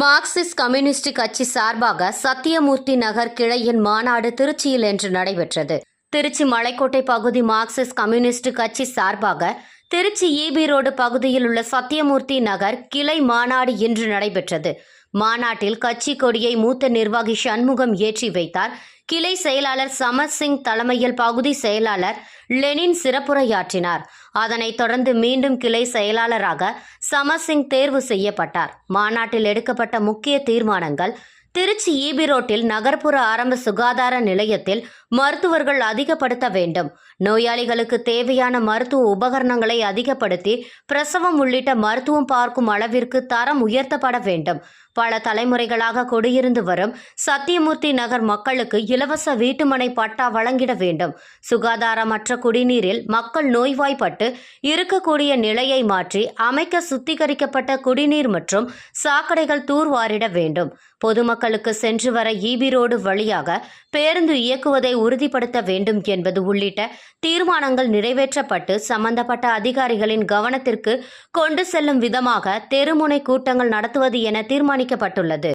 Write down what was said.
Marxist communist கட்சி சார்பாக சத்தியமூர்த்தி நகர் கிளையின் மாநாடு திருச்சியில் இன்று நடைபெற்றது. திருச்சி மலைக்கோட்டை பகுதி மார்க்சிஸ்ட் கம்யூனிஸ்ட் கட்சி சார்பாக திருச்சி ஈபி ரோடு பகுதியில் உள்ள சத்தியமூர்த்தி நகர் கிளை மாநாடு இன்று நடைபெற்றது. மாநாட்டில் கட்சி கொடியை மூத்த நிர்வாகி சண்முகம் ஏற்றி வைத்தார். கிளை செயலாளர் சமர் சிங் தலைமையில் பகுதி செயலாளர் லெனின் சிறப்புரையாற்றினார். அதனைத் தொடர்ந்து மீண்டும் கிளை செயலாளராக சமர் சிங் தேர்வு செய்யப்பட்டார். மாநாட்டில் எடுக்கப்பட்ட முக்கிய தீர்மானங்கள் திருச்சி ஈபி ரோட்டில் நகர்ப்புற ஆரம்ப சுகாதார நிலையத்தில் மருத்துவர்கள் அதிகப்படுத்த வேண்டும் நோயாளிகளுக்கு தேவையான மருத்துவ உபகரணங்களை அதிகப்படுத்தி பிரசவம் உள்ளிட்ட மருத்துவம் பார்க்கும் அளவிற்கு தரம் உயர்த்தப்பட வேண்டும். பல தலைமுறைகளாக குடியிருந்து வரும் சத்தியமூர்த்தி நகர் மக்களுக்கு இலவச வீட்டுமனை பட்டா வழங்கிட வேண்டும். சுகாதாரமற்ற குடிநீரில் மக்கள் நோய்வாய்ப்பட்டு இருக்கக்கூடிய நிலையை மாற்றி அமைக்க சுத்திகரிக்கப்பட்ட குடிநீர் மற்றும் சாக்கடைகள் தூர்வாரிட வேண்டும். பொதுமக்களுக்கு சென்று வர ஈபி ரோடு வழியாக பேருந்து இயக்குவதை உறுதிப்படுத்த வேண்டும் என்பது உள்ளிட்ட தீர்மானங்கள் நிறைவேற்றப்பட்டு சம்பந்தப்பட்ட அதிகாரிகளின் கவனத்திற்கு கொண்டு செல்லும் விதமாக தெருமுனை கூட்டங்கள் நடத்துவது என தீர்மானிக்கப்பட்டுள்ளது.